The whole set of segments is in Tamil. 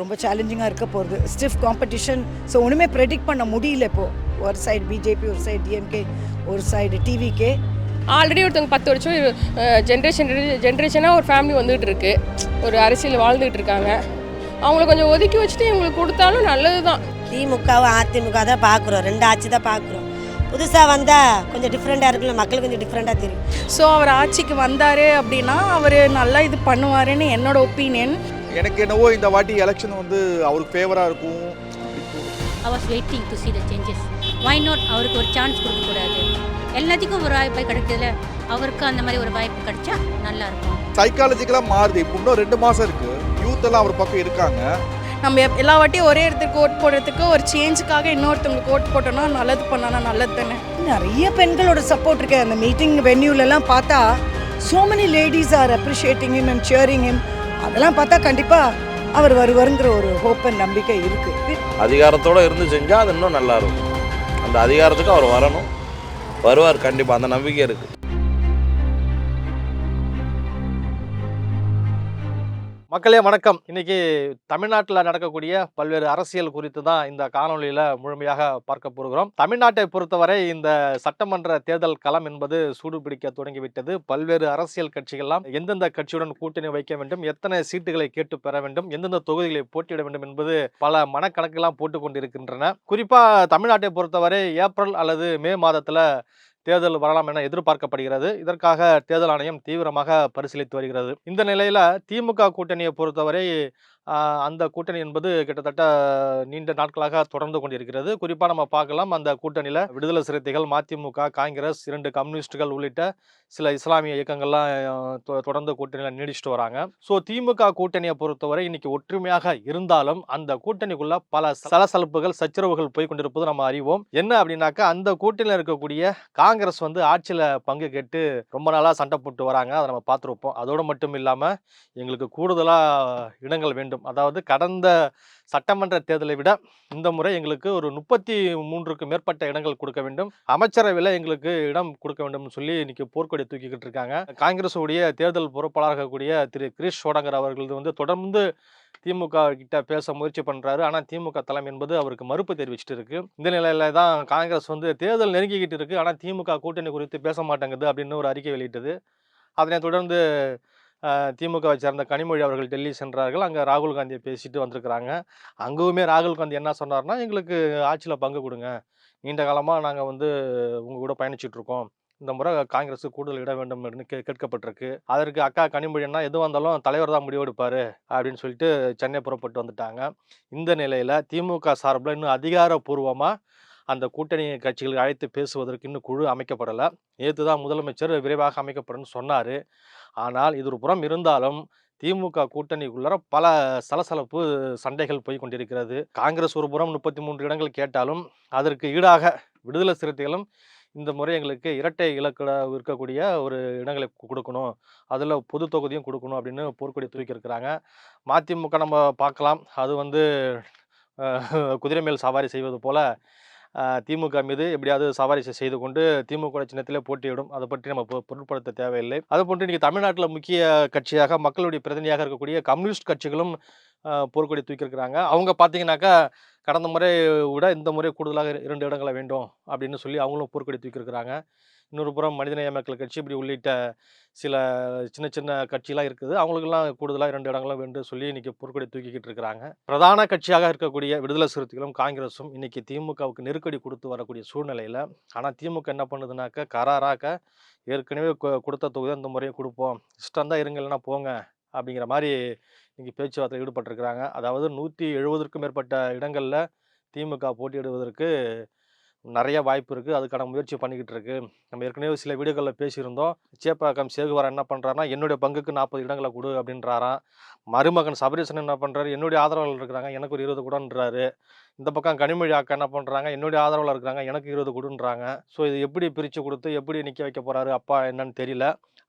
ரொம்ப சேலஞ்சிங்காக இருக்க போகுது. ஸ்டிஃப் காம்படிஷன் ஸோ ஒன்றுமே ப்ரெடிக்ட் பண்ண முடியல இப்போது ஒரு சைடு பிஜேபி ஒரு சைடு டிஎம்கே ஒரு சைடு டிவிகே ஆல்ரெடி ஒருத்தவங்க பத்து வருஷம் ஜென்ரேஷன் ஜென்ரேஷனாக ஒரு ஃபேமிலி வந்துகிட்டு இருக்கு ஒரு அரசியல் வாழ்ந்துகிட்டு இருக்காங்க அவங்கள கொஞ்சம் ஒதுக்கி வச்சுட்டு இவங்களுக்கு கொடுத்தாலும் நல்லது தான் திமுகவும் அதிமுக தான் பார்க்குறோம். ரெண்டு ஆட்சி தான் பார்க்குறோம். புதுசாக வந்தால் கொஞ்சம் டிஃப்ரெண்ட்டாக இருக்குல்ல மக்களுக்கு கொஞ்சம் டிஃப்ரெண்ட்டாக தெரியும். ஸோ அவர் ஆட்சிக்கு வந்தார் அப்படின்னா அவர் நல்லா இது பண்ணுவாருன்னு என்னோட ஒப்பீனியன் எனக்கு என்னவோ இந்த வாட்டி எலெக்ஷன் வந்து அவருக்கு ஃபேவராக இருக்கும். I was waiting to see the changes. Why not? அவருக்கு ஒரு சான்ஸ் கொடுக்கக்கூடாது எல்லாத்துக்கும் ஒரு வாய்ப்பு கிடைச்சதுல அவருக்கு அந்த மாதிரி ஒரு வாய்ப்பு கிடைச்சா நல்லா இருக்கும். சைக்காலஜிக்கலாக மாறுது. இப்போ இன்னும் ரெண்டு மாதம் இருக்குது யூத் எல்லாம் அவர் பக்கம் இருக்காங்க. நம்ம எல்லா வாட்டியும் ஒரே இடத்துக்கு ஓட் போடுறதுக்கு ஒரு சேஞ்சுக்காக இன்னொருத்தவங்களுக்கு ஓட் போட்டோம்னா நல்லது பண்ணானா நல்லது தானே? நிறைய பெண்களோட சப்போர்ட் இருக்கு. அந்த மீட்டிங் வென்யூலலாம் பார்த்தா so many ladies are appreciating him and cheering him. அதெல்லாம் பார்த்தா கண்டிப்பாக அவர் வருவாருங்கிற ஒரு ஹோப் அண்ட் நம்பிக்கை இருக்குது அதிகாரத்தோடு இருந்து செஞ்சால் அது இன்னும் நல்லா இருக்கும். அந்த அதிகாரத்துக்கு அவர் வரணும். வருவார் கண்டிப்பாக அந்த நம்பிக்கை இருக்குது மக்களே வணக்கம். இன்னைக்கு தமிழ்நாட்டில் நடக்கக்கூடிய பல்வேறு அரசியல் குறித்து தான் இந்த காணொளியில் முழுமையாக பார்க்க போகிறோம். தமிழ்நாட்டை பொறுத்தவரை இந்த சட்டமன்ற தேர்தல் களம் என்பது சூடுபிடிக்க தொடங்கிவிட்டது. பல்வேறு அரசியல் கட்சிகள்லாம் எந்தெந்த கட்சியுடன் கூட்டணி வைக்க வேண்டும் எத்தனை சீட்டுகளை கேட்டு பெற வேண்டும் எந்தெந்த தொகுதிகளை போட்டியிட வேண்டும் என்பது பல மனக்கணக்கெல்லாம் போட்டுக்கொண்டிருக்கின்றன குறிப்பாக தமிழ்நாட்டை பொறுத்தவரை ஏப்ரல் அல்லது மே மாதத்தில் தேர்தல் வரலாம் என எதிர்பார்க்கப்படுகிறது. இதற்காக தேர்தல் ஆணையம் தீவிரமாக பரிசீலித்து வருகிறது. இந்த நிலையில திமுக கூட்டணியை பொறுத்தவரை அந்த கூட்டணி என்பது கிட்டத்தட்ட நீண்ட நாட்களாக தொடர்ந்து கொண்டிருக்கிறது. குறிப்பாக நம்ம பார்க்கலாம் அந்த கூட்டணியில் விடுதலை சிறுத்தைகள் மதிமுக காங்கிரஸ் இரண்டு கம்யூனிஸ்டுகள் உள்ளிட்ட சில இஸ்லாமிய இயக்கங்கள்லாம் தொ- தொடர்ந்து கூட்டணியில் நீடிச்சிட்டு வராங்க. ஸோ திமுக கூட்டணியை பொறுத்தவரை இன்னைக்கு ஒற்றுமையாக இருந்தாலும் அந்த கூட்டணிக்குள்ள பல சலசலப்புகள் சச்சரவுகள் போய் கொண்டிருப்பது நம்ம அறிவோம். என்ன அப்படின்னாக்கா அந்த கூட்டணியில் இருக்கக்கூடிய காங்கிரஸ் வந்து ஆட்சியில் பங்கு கேட்டு ரொம்ப நாளாக சண்டை போட்டு வராங்க. அதை நம்ம பார்த்துருப்போம். அதோடு மட்டும் இல்லாமல் எங்களுக்கு கூடுதலாக இடங்கள் வேண்டும். அதாவது கடந்த சட்டமன்ற தேர்தலை விட இந்த முறை எங்களுக்கு ஒரு முப்பத்தி மூன்றுக்கு மேற்பட்ட இடங்கள் கொடுக்க வேண்டும். அமைச்சரவையில் எங்களுக்கு இடம் கொடுக்க வேண்டும்னு சொல்லி இன்னைக்கு போர்க்கொடி தூக்கிக்கிட்டு இருக்காங்க. காங்கிரஸுடைய தேர்தல் பொறுப்பாளராக இருக்கக்கூடிய திரு கிரீஷ் சோடங்கர் அவர்கள் வந்து தொடர்ந்து திமுக கிட்ட பேச முயற்சி பண்ணுறாரு ஆனால் திமுக தலைமை என்பது அவருக்கு மறுப்பு தெரிவிச்சிட்டு இருக்கு. இந்த நிலையில தான் காங்கிரஸ் வந்து தேர்தல் நெருங்கிக்கிட்டு இருக்கு. ஆனால் திமுக கூட்டணி குறித்து பேச மாட்டேங்குது அப்படின்னு ஒரு அறிக்கை வெளியிட்டது. அதனை தொடர்ந்து திமுகவை சேர்ந்த கனிமொழி அவர்கள் டெல்லி சென்றார்கள். அங்கே ராகுல் காந்தியை பேசிட்டு வந்திருக்கிறாங்க. அங்கேவுமே ராகுல் காந்தி என்ன சொன்னார்னா எங்களுக்கு ஆட்சியில் பங்கு கொடுங்க. நீண்ட காலமாக நாங்கள் வந்து உங்கள் கூட பயணிச்சிட்ருக்கோம் இந்த முறை காங்கிரஸு கூடுதல் இட வேண்டும் என்று கே கேட்கப்பட்டிருக்கு. அதற்கு அக்கா கனிமொழின்னா எது வந்தாலும் தலைவர் தான் முடிவெடுப்பார் அப்படின்னு சொல்லிட்டு சென்னை புறப்பட்டு வந்துட்டாங்க. இந்த நிலையில் திமுக சார்பில் இன்னும் அதிகாரப்பூர்வமாக அந்த கூட்டணி கட்சிகளுக்கு அழைத்து பேசுவதற்கு இன்னும் குழு அமைக்கப்படலை. நேற்று தான் முதலமைச்சர் விரைவாக அமைக்கப்படும் சொன்னார். ஆனால் இது ஒரு புறம் இருந்தாலும் திமுக கூட்டணிக்குள்ளார பல சலசலப்பு சண்டைகள் போய் கொண்டிருக்கிறது. காங்கிரஸ் ஒரு புறம் முப்பத்தி மூன்று இடங்கள் கேட்டாலும் அதற்கு ஈடாக விடுதலை சிறுத்தைகளும் இந்த முறை எங்களுக்கு இரட்டை இலக்கு இருக்கக்கூடிய ஒரு இடங்களை கொடுக்கணும். அதில் பொது தொகுதியும் கொடுக்கணும் அப்படின்னு போர்க்கொடி தூக்கியிருக்கிறாங்க மதிமுக நம்ம பார்க்கலாம். அது வந்து குதிரை மேல் சவாரி செய்வது போல் திமுக மீது எப்படியாவது சவாரி செய்து கொண்டு திமுக சின்னத்திலே போட்டியிடும். அதை பற்றி நம்ம பொ- பொருட்படுத்த தேவையில்லை. அதுபோன்று இன்றைக்கி தமிழ்நாட்டில் முக்கிய கட்சியாக மக்களுடைய பிரதிநிதியாக இருக்கக்கூடிய கம்யூனிஸ்ட் கட்சிகளும் போர்க்கொடி தூக்கியிருக்கிறாங்க. அவங்க பார்த்தீங்கன்னாக்கா கடந்த முறை விட இந்த முறை கூடுதலாக இரண்டு இடங்களை வேண்டும் அப்படின்னு சொல்லி அவங்களும் போர்க்கொடி தூக்கியிருக்கிறாங்க. இன்னொரு புறம் மனிதநேய மக்கள் கட்சி இப்படி உள்ளிட்ட சில சின்ன சின்ன கட்சிலாம் இருக்குது. அவங்களுக்கெல்லாம் கூடுதலாக இரண்டு இடங்களும் வேண்டும் சொல்லி இன்றைக்கி போர்க்கொடி தூக்கிக்கிட்டு இருக்கிறாங்க. பிரதான கட்சியாக இருக்கக்கூடிய விடுதலை சிறுத்தைகளும் காங்கிரஸும் இன்றைக்கி திமுகவுக்கு நெருக்கடி கொடுத்து வரக்கூடிய சூழ்நிலையில் ஆனால் திமுக என்ன பண்ணுதுனாக்க கராராக ஏற்கனவே கொ- கொடுத்த தொகுதி அந்த முறையை கொடுப்போம். இஷ்டம் தான் இருங்க இல்லைன்னா போங்க அப்படிங்கிற மாதிரி இன்றைக்கி பேச்சுவார்த்தையில் ஈடுபட்டிருக்கிறாங்க. அதாவது நூற்றி எழுபதற்கும் மேற்பட்ட இடங்களில் திமுக போட்டியிடுவதற்கு நிறைய வாய்ப்பு இருக்குது அதுக்கான முயற்சி பண்ணிக்கிட்டு இருக்கு நம்ம ஏற்கனவே சில வீடியோக்களில் பேசியிருந்தோம். சேப்பாக்கம் சேகுவாரன் என்ன பண்ணுறாருனா என்னுடைய பங்குக்கு நாற்பது இடங்களை கொடு அப்படின்றாராம். மருமகன் சபரீசன் என்ன பண்ணுறாரு என்னுடைய ஆதரவாளர் இருக்கிறாங்க எனக்கு ஒரு இருபது கூடன்றாரு. இந்த பக்கம் கனிமொழி அக்கா என்ன பண்ணுறாங்க என்னுடைய ஆதரவாளர் இருக்கிறாங்க எனக்கு இருபது கொடுன்றாங்க. ஸோ இது எப்படி பிரித்து கொடுத்து எப்படி நிற்க வைக்க போகிறாரு அப்பா என்னன்னு தெரியல.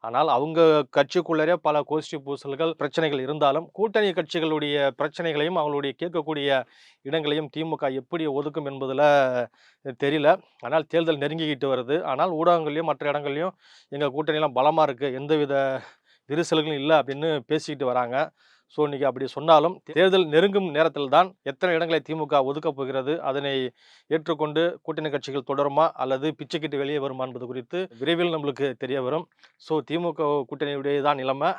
ஆனால் அவங்க கட்சிக்குள்ளரே பல கோஷ்டி பூசல்கள் பிரச்சனைகள் இருந்தாலும் கூட்டணி கட்சிகளுடைய பிரச்சனைகளையும் அவங்களுடைய கேட்கக்கூடிய இடங்களையும் திமுக எப்படி ஒதுக்கும் என்பதில் தெரியல. ஆனால் தேர்தல் நெருங்கிக்கிட்டு வருது. ஆனால் ஊடகங்கள்லையும் மற்ற இடங்கள்லையும் எங்கள் கூட்டணியெல்லாம் பலமாக இருக்குது எந்தவித விரிசல்களும் இல்லை அப்படின்னு பேசிக்கிட்டு வராங்க. ஸோ இன்னைக்கு அப்படி சொன்னாலும் தேர்தல் நெருங்கும் நேரத்தில் தான் எத்தனை இடங்களை திமுக ஒதுக்கப் போகிறது அதனை ஏற்றுக்கொண்டு கூட்டணி கட்சிகள் தொடருமா அல்லது பிச்சைக்கிட்டு வெளியே வருமா என்பது குறித்து விரைவில் நம்மளுக்கு தெரிய வரும். ஸோ திமுக கூட்டணியுடைய தான் நிலைமை.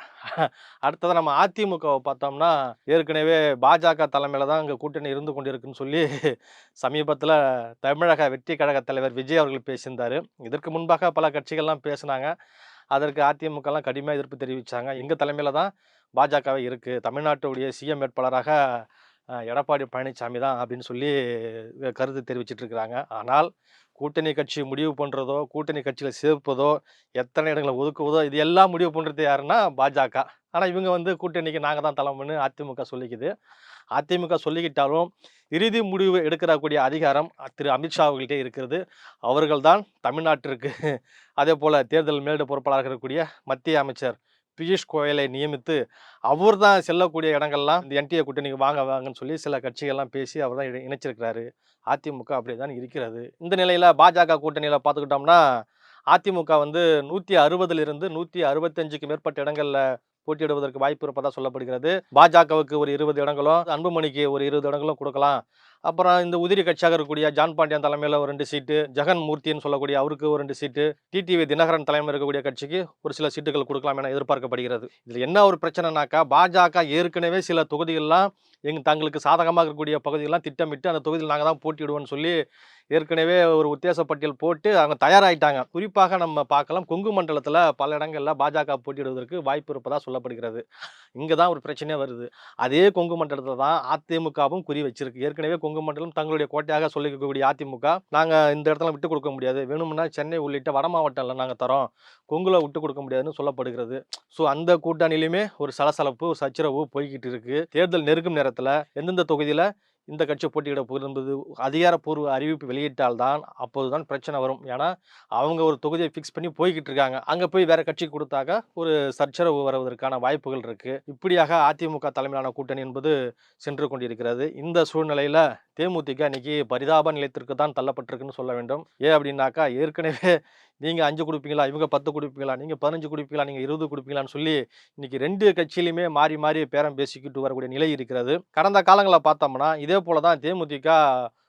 அடுத்ததாக நம்ம அதிமுகவை பார்த்தோம்னா ஏற்கனவே பாஜக தலைமையில் தான் இங்கே கூட்டணி இருந்து கொண்டிருக்குன்னு சொல்லி சமீபத்தில் தமிழக வெற்றி கழக தலைவர் விஜய் அவர்கள் பேசியிருந்தார். இதற்கு முன்பாக பல கட்சிகள்லாம் பேசினாங்க. அதற்கு அதிமுகலாம் கடுமையாக எதிர்ப்பு தெரிவித்தாங்க எங்கள் தலைமையில் தான் பாஜகவே இருக்குது தமிழ்நாட்டுடைய சிஎம் வேட்பாளராக எடப்பாடி பழனிசாமி தான் அப்படின்னு சொல்லி கருத்து தெரிவிச்சிட்ருக்கிறாங்க ஆனால் கூட்டணி கட்சி முடிவு பண்ணுறதோ கூட்டணி கட்சியில் சேர்ப்பதோ எத்தனை இடங்களை ஒதுக்குவதோ இது எல்லாம் முடிவு பண்ணுறது யாருன்னா பாஜக. ஆனால் இவங்க வந்து கூட்டணிக்கு நாங்கள் தான் தலைமைன்னு அதிமுக சொல்லிக்குது. அதிமுக சொல்லிக்கிட்டாலும் இறுதி முடிவு எடுக்கிறக்கூடிய அதிகாரம் திரு. அமித்ஷா அவர்கள்ட்டே இருக்கிறது. அவர்கள்தான் தமிழ்நாட்டிற்கு அதே போல் தேர்தல் மேலிட பொறுப்பாளராக இருக்கக்கூடிய மத்திய அமைச்சர் பியூஷ் கோயலை நியமித்து அவர் தான் செல்லக்கூடிய இடங்கள்லாம் இந்த என்டிஏ கூட்டணிக்கு வாங்க வாங்கன்னு சொல்லி சில கட்சிகள்லாம் பேசி அவர் தான் இணைச்சிருக்கிறாரு. அதிமுக அப்படி தான் இருக்கிறது. இந்த நிலையில் பாஜக கூட்டணியில் பார்த்துக்கிட்டோம்னா அதிமுக வந்து நூற்றி அறுபதுலேருந்து நூற்றி அறுபத்தஞ்சுக்கு மேற்பட்ட இடங்களில் போட்டியிடுவதற்கு வாய்ப்பு இருப்பதா சொல்லப்படுகிறது. பாஜகவுக்கு ஒரு இருபது இடங்களும் அன்புமணிக்கு ஒரு இருபது இடங்களும் கொடுக்கலாம். அப்புறம் இந்த உதிரி கட்சியாக இருக்கக்கூடிய ஜான் பாண்டியன் தலைமையில் ஒரு ரெண்டு சீட்டு ஜெகன் மூர்த்தின்னு சொல்லக்கூடிய அவருக்கு ஒரு ரெண்டு சீட்டு டிடிவி தினகரன் தலைமையில் இருக்கக்கூடிய கட்சிக்கு ஒரு சில சீட்டுகள் கொடுக்கலாம் என எதிர்பார்க்கப்படுகிறது. இதில் என்ன ஒரு பிரச்சனைனாக்கா பாஜக ஏற்கனவே சில தொகுதிகள்லாம் எங்க தங்களுக்கு சாதகமாக இருக்கக்கூடிய பகுதிகள்லாம் திட்டமிட்டு அந்த தொகுதியில் நாங்கள் தான் போட்டிடுவோம்னு சொல்லி ஏற்கனவே ஒரு உத்தேச பட்டியல் போட்டு அவங்க தயாராகிட்டாங்க குறிப்பாக நம்ம பார்க்கலாம் கொங்கு மண்டலத்தில் பல இடங்களில் பாஜக போட்டியிடுவதற்கு வாய்ப்பு இருப்பதாக சொல்லப்படுகிறது. இங்கே தான் ஒரு பிரச்சனையே வருது. அதே கொங்கு மண்டலத்தில் தான் அதிமுகவும் குறி வச்சிருக்கு. ஏற்கனவே கொங்கு மண்டலம் தங்களுடைய கோட்டையாக சொல்லிக்கக்கூடிய அதிமுக நாங்கள் இந்த இடத்துல விட்டு கொடுக்க முடியாது. வேணும்னா சென்னை உள்ளிட்ட வட மாவட்டம்ல நாங்கள் தரோம். கொங்குல விட்டு கொடுக்க முடியாதுன்னு சொல்லப்படுகிறது. ஸோ அந்த கூட்டணியிலுமே ஒரு சலசலப்பு சச்சரவு போய்கிட்டு இருக்கு. தேர்தல் நெருக்கும் நேரத்தில் எந்தெந்த தொகுதியில் இந்த கட்சி போட்டியிட போகுது என்பது அதிகாரப்பூர்வ அறிவிப்பு வெளியிட்டால்தான் அப்போதுதான் பிரச்சனை வரும். ஏன்னா அவங்க ஒரு தொகுதியை ஃபிக்ஸ் பண்ணி போய்கிட்டு இருக்காங்க. அங்கே போய் வேற கட்சி கொடுத்தாக்க ஒரு சச்சரவு வருவதற்கான வாய்ப்புகள் இருக்குது இப்படியாக அதிமுக தலைமையிலான கூட்டணி என்பது சென்று கொண்டிருக்கிறது. இந்த சூழ்நிலையில் தேமுதிக இன்னைக்கு பரிதாப நிலையத்திற்கு தான் தள்ளப்பட்டிருக்குன்னு சொல்ல வேண்டும். ஏன் அப்படின்னாக்கா ஏற்கனவே நீங்கள் அஞ்சு கொடுப்பீங்களா இவங்க பத்து கொடுப்பீங்களா நீங்கள் பதினஞ்சு கொடுப்பீங்களா நீங்கள் இருபது கொடுப்பீங்களான்னு சொல்லி இன்னைக்கு ரெண்டு கட்சியிலுமே மாறி மாறி பேரம் பேசிக்கிட்டு வரக்கூடிய நிலை இருக்கிறது. கடந்த காலங்களில் பார்த்தோம்னா இதே போல தான் தேமுதிக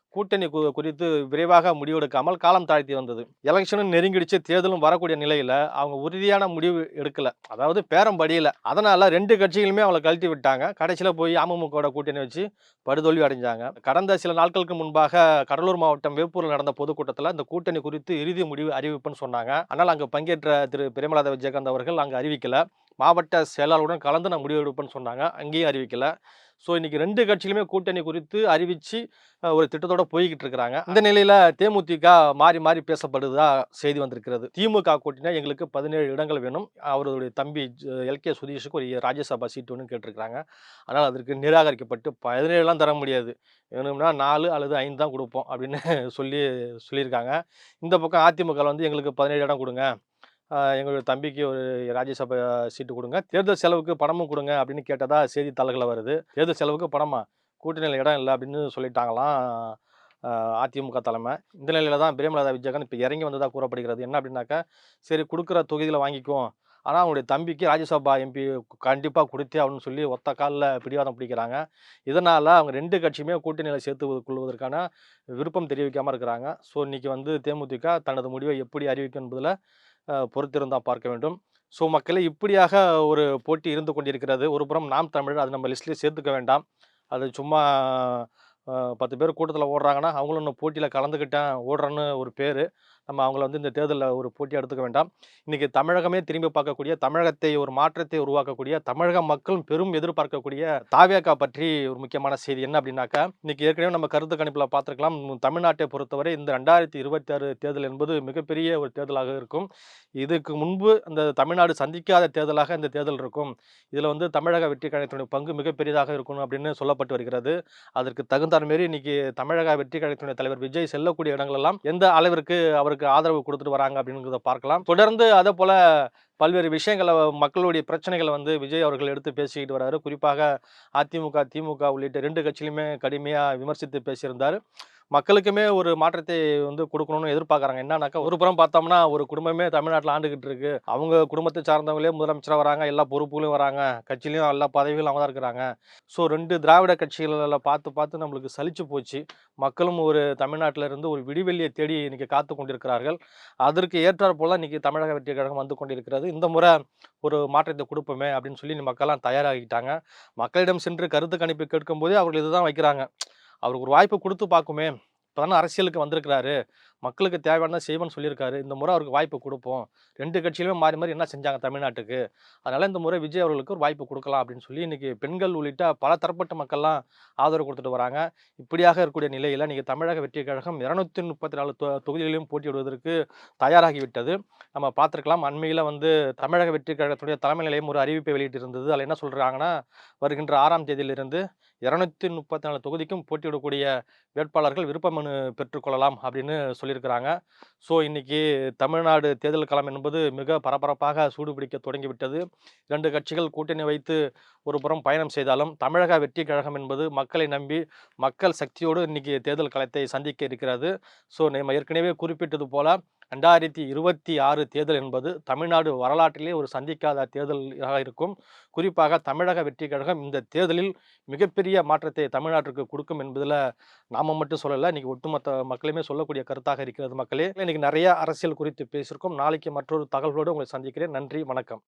கூட்டணி கு- குறித்து விரைவாக முடிவெடுக்காமல் காலம் தாழ்த்தி வந்தது. எலெக்ஷனும் நெருங்கிடுச்சு தேர்தலும் வரக்கூடிய நிலையில் அவங்க உறுதியான முடிவு எடுக்கல. அதாவது பேரம் படியல. அதனால ரெண்டு கட்சிகளுமே அவங்களை கழட்டி விட்டாங்க. கடைசியில் போய் அமமுகவோட கூட்டணி வச்சு படுதோல்வி அடைஞ்சாங்க. கடந்த சில நாட்களுக்கு முன்பாக கடலூர் மாவட்டம் வேப்பூரில் நடந்த பொதுக்கூட்டத்தில் இந்த கூட்டணி குறித்து இறுதி முடிவு அறிவிப்புன்னு சொன்னாங்க. ஆனால் அங்கே பங்கேற்ற திரு. பிரேமலாதா விஜயகாந்த் அவர்கள் அங்கே அறிவிக்கல. மாவட்ட செயலாளருடன் கலந்து நான் முடிவு எடுப்பேன்னு சொன்னாங்க. அங்கேயும் அறிவிக்கல. ஸோ இன்னைக்கு ரெண்டு கட்சியிலுமே கூட்டணி குறித்து அஹ், ஒரு திட்டத்தோட போய்கிட்டு இருக்கிறாங்க. இந்த நிலையில தேமுதிக மாறி மாறி பேசப்படுதா செய்தி வந்திருக்கிறது. திமுக கூட்டணி எங்களுக்கு பதினேழு இடங்கள் வேணும். அவருடைய தம்பி எல். கே. சுதீஷுக்கு ஒரு ராஜ்யசபா சீட் ஒன்று கேட்டிருக்கிறாங்க. ஆனால் அதற்கு நிராகரிக்கப்பட்டு பதினேழுலாம் தர முடியாது. வேணும்னா நாலு அல்லது ஐந்து தான் கொடுப்போம் அப்படின்னு சொல்லி சொல்லியிருக்காங்க. இந்த பக்கம் அதிமுக வந்து எங்களுக்கு பதினேழு இடம் கொடுங்க. எங்களுடைய தம்பிக்கு ஒரு ராஜ்யசபா சீட்டு கொடுங்க. தேர்தல் செலவுக்கு பணமும் கொடுங்க அப்படின்னு கேட்டதா செய்தித்தாள்களில் வருது. தேர்தல் செலவுக்கு பணமா? கூட்டணியில் இடம் இல்லை அப்படின்னு சொல்லிட்டாங்களாம் அதிமுக தலைமை. இந்த நிலையில தான் பிரேமலதா விஜயகாந்த் இப்போ இறங்கி வந்ததாக கூறப்படுகிறது. என்ன அப்படின்னாக்கா சரி கொடுக்குற தொகுதியில் வாங்கிக்குவோம். ஆனால் அவங்களுடைய தம்பிக்கு ராஜ்யசபா எம்பி கண்டிப்பாக கொடுத்தே அப்படின்னு சொல்லி ஒத்த காலில் பிடிவாதம் பிடிக்கிறாங்க. இதனால் அவங்க ரெண்டு கட்சியுமே கூட்டணியில் சேர்த்து கொள்வதற்கான விருப்பம் தெரிவிக்காமல் இருக்கிறாங்க. ஸோ இன்னைக்கு வந்து தேமுதிக தனது முடிவை எப்படி அறிவிக்கும் என்பதில் பொறுத்திருந்தால் பார்க்க வேண்டும். ஸோ மக்களே இப்படியாக ஒரு போட்டி இருந்து கொண்டிருக்கிறது. ஒரு புறம் நாம் தமிழர் அது நம்ம லிஸ்ட்லேயே சேர்த்துக்க வேண்டாம். அது சும்மா பத்து பேர் கூட்டத்தில் ஓடுறாங்கன்னா அவங்களும் இன்னும் போட்டியில் கலந்துக்கிட்டேன் ஓடுறேன்னு ஒரு பேர். நம்ம அவங்கள வந்து இந்த தேர்தலில் ஒரு போட்டி எடுத்துக்க வேண்டாம். இன்றைக்கி தமிழகமே திரும்பி பார்க்கக்கூடிய தமிழகத்தை ஒரு மாற்றத்தை உருவாக்கக்கூடிய தமிழக மக்களும் பெரும் எதிர்பார்க்கக்கூடிய தாவியாக்கா பற்றி ஒரு முக்கியமான செய்தி என்ன அப்படின்னாக்கா இன்றைக்கி ஏற்கனவே நம்ம கருத்து கணிப்பில் பார்த்துருக்கலாம். தமிழ்நாட்டை பொறுத்தவரை இந்த ரெண்டாயிரத்தி இருபத்தி ஆறு தேர்தல் என்பது மிகப்பெரிய ஒரு தேர்தலாக இருக்கும். இதுக்கு முன்பு அந்த தமிழ்நாடு சந்திக்காத தேர்தலாக இந்த தேர்தல் இருக்கும். இதில் வந்து தமிழக வெற்றி கழகத்தினுடைய பங்கு மிகப்பெரியதாக இருக்கும் அப்படின்னு சொல்லப்பட்டு வருகிறது. அதற்கு தகுந்த மாரி இன்னைக்கு தமிழக வெற்றி கழகத்தினுடைய தலைவர் விஜய் செல்லக்கூடிய இடங்களெல்லாம் எந்த அளவிற்கு அவர் அவருக்கு ஆதரவு கொடுத்துட்டு வராங்க அப்படிங்கிறத பார்க்கலாம். தொடர்ந்து அதே போல பல்வேறு விஷயங்களை மக்களுடைய பிரச்சனைகளை வந்து விஜய் அவர்கள் எடுத்து பேசிக்கிட்டு வராரு. குறிப்பாக அதிமுக திமுக உள்ளிட்ட ரெண்டு கட்சியிலுமே கடுமையாக விமர்சித்து பேசியிருந்தார். மக்களுக்குமே ஒரு மாற்றத்தை வந்து கொடுக்கணும்னு எதிர்பார்க்குறாங்க. என்னன்னாக்கா ஒரு புறம் பார்த்தோம்னா ஒரு குடும்பமே தமிழ்நாட்டில் ஆண்டுகிட்டு இருக்கு. அவங்க குடும்பத்தை சார்ந்தவங்களே முதலமைச்சராக வராங்க எல்லா பொறுப்புகளும் வராங்க கட்சியிலையும் எல்லா பதவிகளும் அவங்க தான் இருக்கிறாங்க. ஸோ ரெண்டு திராவிட கட்சிகளில் பார்த்து பார்த்து நம்மளுக்கு சலிச்சு போச்சு. மக்களும் ஒரு தமிழ்நாட்டில் இருந்து ஒரு விடிவெளியை தேடி இன்னைக்கு காத்து கொண்டிருக்கிறார்கள். அதற்கு ஏற்றாற் போல இன்னைக்கு தமிழக வெற்றி கழகம் வந்து கொண்டிருக்கிறது. இந்த முறை ஒரு மாற்றத்தை கொடுப்போமே அப்படின்னு சொல்லி மக்கள்லாம் தயாராகிட்டாங்க. மக்களிடம் சென்று கருத்து கணிப்பு கேட்கும்போதே அவர்கள் இதுதான் வைக்கிறாங்க. அவருக்கு ஒரு வாய்ப்பு கொடுத்து பார்க்குமே. இப்போ தானே அரசியலுக்கு வந்திருக்கிறாரு. மக்களுக்கு தேவையான செய்வோம்னு சொல்லியிருக்காரு. இந்த முறை அவருக்கு வாய்ப்பு கொடுப்போம். ரெண்டு கட்சியிலுமே மாறி மாறி என்ன செஞ்சாங்க தமிழ்நாட்டுக்கு? அதனால் இந்த முறை விஜய் அவர்களுக்கு ஒரு வாய்ப்பு கொடுக்கலாம் அப்படின்னு சொல்லி இன்னைக்கு பெண்கள் உள்ளிட்ட பல தரப்பட்ட மக்கள்லாம் ஆதரவு கொடுத்துட்டு வராங்க. இப்படியாக இருக்கக்கூடிய நிலையில் இன்றைக்கி தமிழக வெற்றி கழகம் இரநூத்தி முப்பத்தி நாலு தொ தொகுதிகளிலும் போட்டியிடுவதற்கு தயாராகிவிட்டது. நம்ம பார்த்துருக்கலாம் அண்மையில் வந்து தமிழக வெற்றி கழகத்துடைய தலைமை நிலையம் ஒரு அறிவிப்பை வெளியிட்டிருந்தது. அதில் என்ன சொல்கிறாங்கன்னா வருகின்ற ஆறாம் தேதியிலிருந்து இருநூத்தி முப்பத்தி நாலு தொகுதிக்கும் போட்டியிடக்கூடிய வேட்பாளர்கள் விருப்பமனு பெற்றுக்கொள்ளலாம் அப்படின்னு சொல்லியிருக்கிறாங்க. ஸோ இன்னைக்கு தமிழ்நாடு தேர்தல் களம் என்பது மிக பரபரப்பாக சூடுபிடிக்க தொடங்கிவிட்டது. இரண்டு கட்சிகள் கூட்டணி வைத்து ஒரு புறம் பயணம் செய்தாலும் தமிழக வெற்றி கழகம் என்பது மக்களை நம்பி மக்கள் சக்தியோடு இன்னைக்கு தேர்தல் களத்தை சந்திக்க இருக்கிறது. ஸோ நம்ம ஏற்கனவே குறிப்பிட்டது போல ரெண்டாயிரத்தி இருபத்தி ஆறு தேர்தல் என்பது தமிழ்நாடு வரலாற்றிலே ஒரு சந்திக்காத தேர்தலாக இருக்கும். குறிப்பாக தமிழக வெற்றி கழகம் இந்த தேர்தலில் மிகப்பெரிய மாற்றத்தை தமிழ்நாட்டிற்கு கொடுக்கும் என்பதில் நாம மட்டும் சொல்லலை இன்றைக்கி ஒட்டுமொத்த மக்களுமே சொல்லக்கூடிய கருத்தாக இருக்கிறது மக்களே. இன்றைக்கி நிறைய அரசியல் குறித்து பேசியிருக்கோம். நாளைக்கு மற்றொரு தகவலோடு உங்களை சந்திக்கிறேன். நன்றி வணக்கம்.